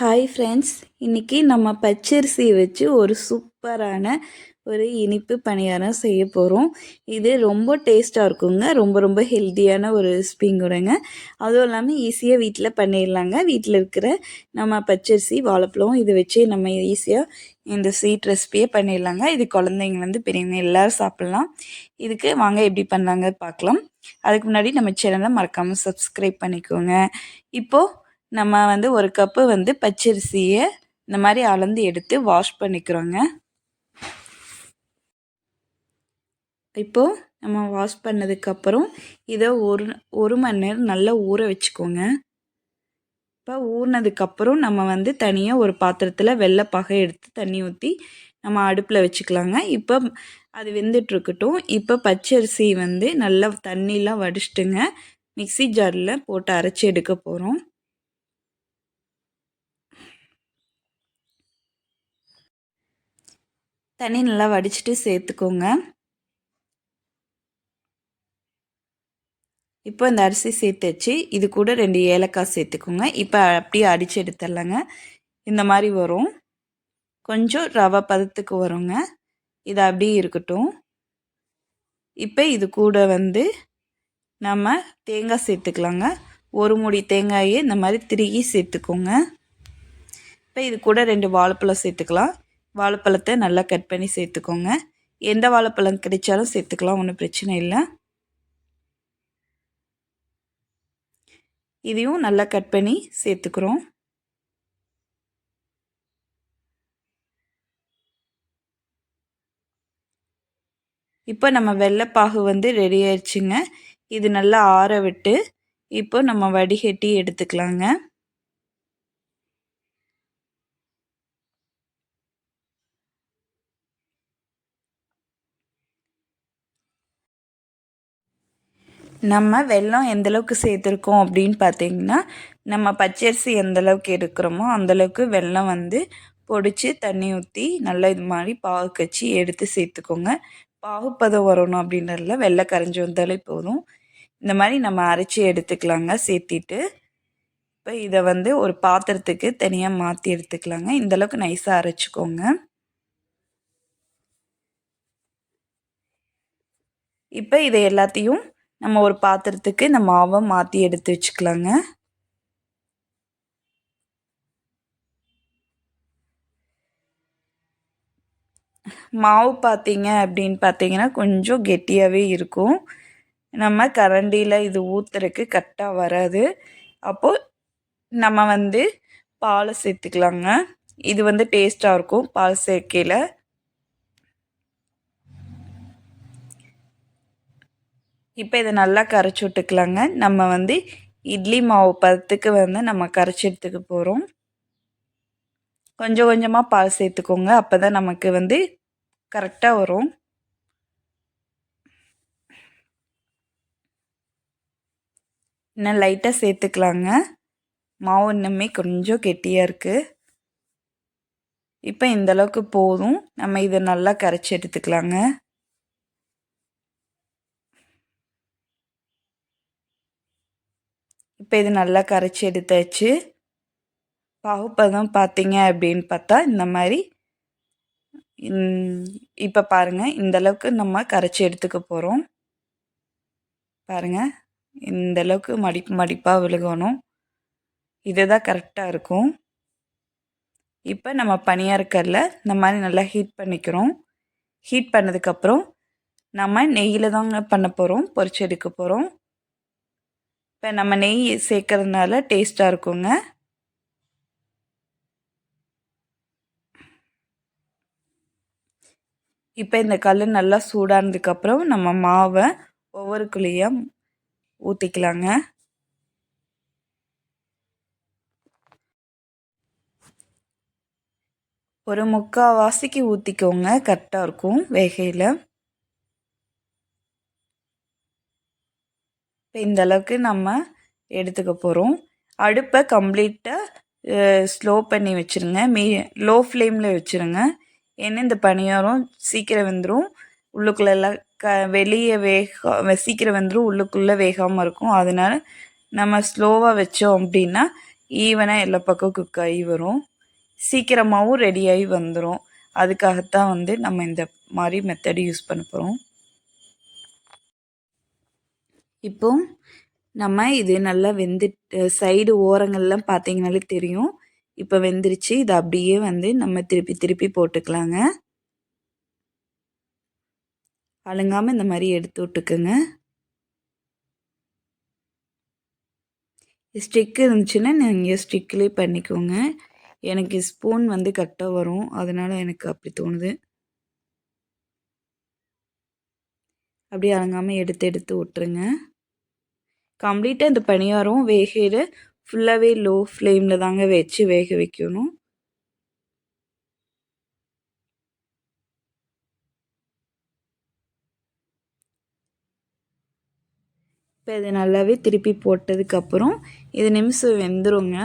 Hi friends இன்றைக்கி நம்ம பச்சரிசி வச்சு ஒரு சூப்பரான ஒரு இனிப்பு பணியாரம் செய்ய போகிறோம் இது ரொம்ப டேஸ்ட்டாக இருக்குங்க. ரொம்ப ரொம்ப ஹெல்த்தியான ஒரு ஸ்பீங்குடைங்க அதுவும் இல்லாமல் ஈஸியாக வீட்டில் பண்ணிடலாங்க வீட்டில் இருக்கிற நம்ம பச்சரிசி வாழைப்பழம் இதை வச்சு நம்ம ஈஸியாக இந்த ஸ்வீட் ரெசிபியே பண்ணிடலாங்க இது குழந்தைங்கலேருந்து பெரியவங்க எல்லோரும் சாப்பிட்லாம். இதுக்கு வாங்க எப்படி பண்ணலாங்க பார்க்கலாம் அதுக்கு முன்னாடி நம்ம சேனலை மறக்காமல் சப்ஸ்கிரைப் பண்ணிக்கோங்க. இப்போது நம்ம வந்து ஒரு கப்பு வந்து பச்சரிசியை இந்த மாதிரி அளந்து எடுத்து வாஷ் பண்ணிக்கிறோங்க. இப்போது நம்ம வாஷ் பண்ணதுக்கப்புறம் இதை ஒரு ஒரு மணி நேரம் நல்லா ஊற வச்சுக்கோங்க. இப்போ ஊறினதுக்கப்புறம் நம்ம வந்து தனியாக ஒரு பாத்திரத்தில் வெள்ளைப்பாகை எடுத்து தண்ணி ஊற்றி நம்ம அடுப்பில் வச்சுக்கலாங்க. இப்போ அது வெந்துட்டுருக்கட்டும். இப்போ பச்சரிசி வந்து நல்லா தண்ணிலாம் வடிச்சிட்டுங்க. மிக்சி ஜாரில் போட்டு அரைச்சி எடுக்க போகிறோம் தண்ணி நல்லா வடிச்சிட்டு சேர்த்துக்கோங்க. இப்போ இந்த அரிசி சேர்த்து வச்சு இது கூட ரெண்டு ஏலக்காய் சேர்த்துக்கோங்க. இப்போ அப்படியே அடித்து எடுத்துடலாங்க. இந்த மாதிரி வரும். கொஞ்சம் ரவை பதத்துக்கு வருங்க. இது அப்படியே இருக்கட்டும். இப்போ இது கூட வந்து நம்ம தேங்காய் சேர்த்துக்கலாங்க. ஒரு முடி தேங்காயை இந்த மாதிரி திருகி சேர்த்துக்கோங்க. இப்போ இது கூட ரெண்டு வாழைப்பழம் சேர்த்துக்கலாம். வாழைப்பழத்தை நல்லா கட் பண்ணி சேர்த்துக்கோங்க. எந்த வாழைப்பழம் கிடைச்சாலும் சேர்த்துக்கலாம் ஒன்றும் பிரச்சனை இல்லை. இதையும் நல்லா கட் பண்ணி சேர்த்துக்கிறோம். இப்போ நம்ம வெள்ளைப்பாகு வந்து ரெடி ஆயிடுச்சுங்க. இது நல்லா ஆற விட்டு இப்போ நம்ம வடிகட்டி எடுத்துக்கலாங்க. நம்ம வெல்லம் எந்தளவுக்கு சேர்த்துருக்கோம் அப்படின்னு பார்த்தீங்கன்னா நம்ம பச்சரிசி எந்தளவுக்கு எடுக்கிறோமோ அந்தளவுக்கு வெல்லம் வந்து பொடிச்சு தண்ணி ஊற்றி நல்லா இது மாதிரி பாகு கச்சி எடுத்து சேர்த்துக்கோங்க. பாகுப்பதம் வரணும் அப்படின்றதுல வெள்ளை கரைஞ்சி வந்தாலே போதும். இந்த மாதிரி நம்ம அரைச்சி எடுத்துக்கலாங்க சேர்த்திட்டு. இப்போ இதை வந்து ஒரு பாத்திரத்துக்கு தனியாக மாற்றி எடுத்துக்கலாங்க. இந்தளவுக்கு நைஸாக அரைச்சிக்கோங்க. இப்போ இதை எல்லாத்தையும் நம்ம ஒரு பாத்திரத்துக்கு இந்த மாவை மாற்றி எடுத்து வச்சுக்கலாங்க. மாவு பார்த்தீங்க அப்படின்னு பார்த்தீங்கன்னா கொஞ்சம் கெட்டியாகவே இருக்கும். நம்ம கரண்டியில் இது ஊற்றுறக்கு கரெக்டாக வராது. அப்போது நம்ம வந்து பாலை சேர்த்துக்கலாங்க. இது வந்து டேஸ்ட்டாக இருக்கும். பால் சேர்க்கையில் இப்போ இதை நல்லா கரைச்சி விட்டுக்கலாங்க. நம்ம வந்து இட்லி மாவு பதத்துக்கு வந்து நம்ம கரைச்சி எடுத்துக்க போகிறோம் கொஞ்சம் கொஞ்சமாக பால் சேர்த்துக்கோங்க. அப்போ தான் நமக்கு வந்து கரெக்டாக வரும். இன்னும் லைட்டாக சேர்த்துக்கலாங்க. மாவு இன்னுமே கொஞ்சம் கெட்டியாக இருக்குது இப்போ இந்தளவுக்கு போதும். நம்ம இதை நல்லா கரைச்சி எடுத்துக்கலாங்க. இப்போ இது நல்லா கரைச்சி எடுத்தாச்சு. பாகுப்பதம் பார்த்தீங்க அப்படின்னு பார்த்தா இந்த மாதிரி இப்போ பாருங்கள் இந்தளவுக்கு நம்ம கரைச்சி எடுத்துக்க போகிறோம் பாருங்கள் இந்தளவுக்கு மடிப்பு மடிப்பாக விழுகணும். இதுதான் கரெக்டாக இருக்கும். இப்போ நம்ம பனியாரக்கரில் இந்த மாதிரி நல்லா ஹீட் பண்ணிக்கிறோம். ஹீட் பண்ணதுக்கப்புறம் நம்ம நெய்யில் தாங்க பண்ண போகிறோம் பொறிச்சு எடுக்க போகிறோம் இப்போ நம்ம நெய் சேர்க்கறதுனால டேஸ்ட்டாக இருக்குங்க. இப்போ இந்த கல் நல்லா சூடானதுக்கப்புறம் நம்ம மாவை ஒவ்வொரு குழியாக ஊற்றிக்கலாங்க ஒரு முக்கால்வாசிக்கு ஊற்றிக்கோங்க கரெக்டாக இருக்கும் வேகையில். இப்போ இந்த அளவுக்கு நம்ம எடுத்துக்க போகிறோம் அடுப்பை கம்ப்ளீட்டாக ஸ்லோ பண்ணி வச்சுருங்க. மீ லோ ஃப்ளேமில் வச்சுருங்க. ஏன்னா இந்த பணியாரம் சீக்கிரம் வெந்துடும் உள்ளுக்குள்ளெல்லாம் க வெளியே வேக சீக்கிரம் வந்துடும் உள்ளுக்குள்ளே வேகாமல் இருக்கும். அதனால் நம்ம ஸ்லோவாக வச்சோம் அப்படின்னா ஈவனாக எல்லா பக்கம் குக் ஆகி வரும். சீக்கிரமாகவும் ரெடியாகி வந்துடும் அதுக்காகத்தான் வந்து நம்ம இந்த மாதிரி மெத்தடு யூஸ் பண்ண போகிறோம் இப்போ நம்ம இது நல்லா வெந்துட்டு சைடு ஓரங்கள்லாம் பார்த்தீங்கனாலே தெரியும். இப்போ வெந்துருச்சு. இது அப்படியே வந்து நம்ம திருப்பி திருப்பி போட்டுக்கலாங்க. அழுங்காமல் இந்த மாதிரி எடுத்து விட்டுக்குங்க. ஸ்டிக் இருந்துச்சுன்னா நீங்கள் ஸ்டிக்லேயே பண்ணிக்கோங்க. எனக்கு ஸ்பூன் வந்து கரெக்டாக வரும். அதனால் எனக்கு அப்படி தோணுது. அப்படியே அலங்காமல் எடுத்து எடுத்து விட்டுருங்க. கம்ப்ளீட்டாக இந்த பணியாரம் வேகையில் ஃபுல்லாகவே லோ ஃப்ளேமில் தாங்க வச்சு வேக வைக்கணும். இப்போ இது நல்லாவே திருப்பி போட்டதுக்கப்புறம் இது நிமிஷம் வெந்துருங்க.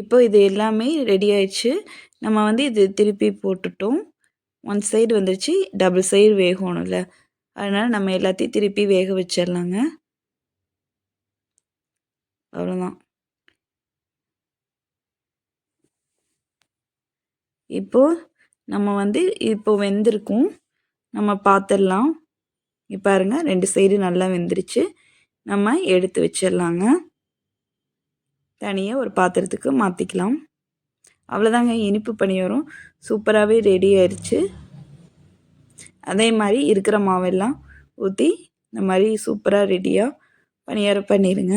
இப்போ இது எல்லாமே ரெடி ஆயிடுச்சு. நம்ம வந்து இது திருப்பி போட்டுட்டோம். ஒன் சைடு வந்துருச்சு. டபுள் சைடு வேகணும்ல. அதனால் நம்ம எல்லாத்தையும் திருப்பி வேக வச்சிடலாங்க. அவ்வளோதான் இப்போது நம்ம வந்து இப்போ வெந்திருக்கும். நம்ம பார்த்துடலாம் இப்போ பாருங்கள் ரெண்டு சைடு நல்லா வெந்துருச்சு. நம்ம எடுத்து வச்சிடலாங்க. தனியாக ஒரு பாத்திரத்துக்கு மாற்றிக்கலாம் அவ்வளோதாங்க இனிப்பு பணியாரம் சூப்பராகவே ரெடி ஆயிடுச்சு அதே மாதிரி இருக்கிற மாவெல்லாம் ஊற்றி இந்த மாதிரி சூப்பராக ரெடியாக பணியாரம் பண்ணிடுங்க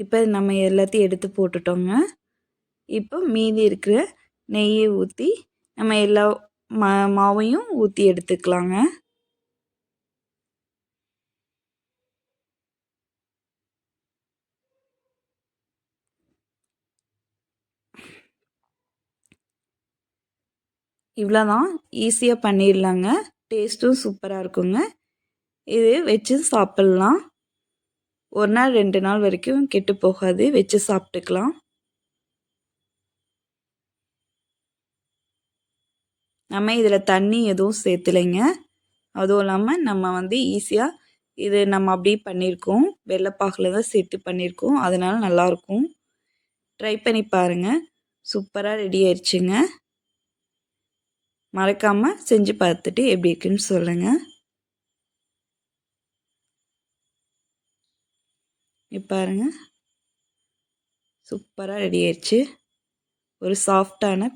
இப்போ நம்ம எல்லாத்தையும் எடுத்து போட்டுட்டோங்க. இப்போ மீதி இருக்கிற நெய்யை ஊற்றி நம்ம எல்லா மா மாவையும் ஊற்றி எடுத்துக்கலாங்க. இவ்வளோதான் ஈஸியாக பண்ணிடலாங்க. டேஸ்ட்டும் சூப்பராக இருக்குங்க. இது வச்சு சாப்பிட்லாம். ஒரு நாள் ரெண்டு நாள் வரைக்கும் கெட்டு போகாது. வச்சு சாப்பிட்டுக்கலாம். நம்ம இதில் தண்ணி எதுவும் சேர்த்துலைங்க. அதுவும் இல்லாமல் நம்ம வந்து ஈஸியாக இது நம்ம அப்படியே பண்ணியிருக்கோம். வெள்ளைப்பாகில் தான் சேர்த்து பண்ணியிருக்கோம். அதனால் நல்லாயிருக்கும் ட்ரை பண்ணி பாருங்கள் சூப்பராக ரெடி ஆயிடுச்சுங்க மறக்காமல் செஞ்சு பார்த்துட்டு எப்படி இருக்குன்னு சொல்லுங்கள் பாருங்க. சூப்பராக ரெடி ஆயிடுச்சு ஒரு சாஃப்டான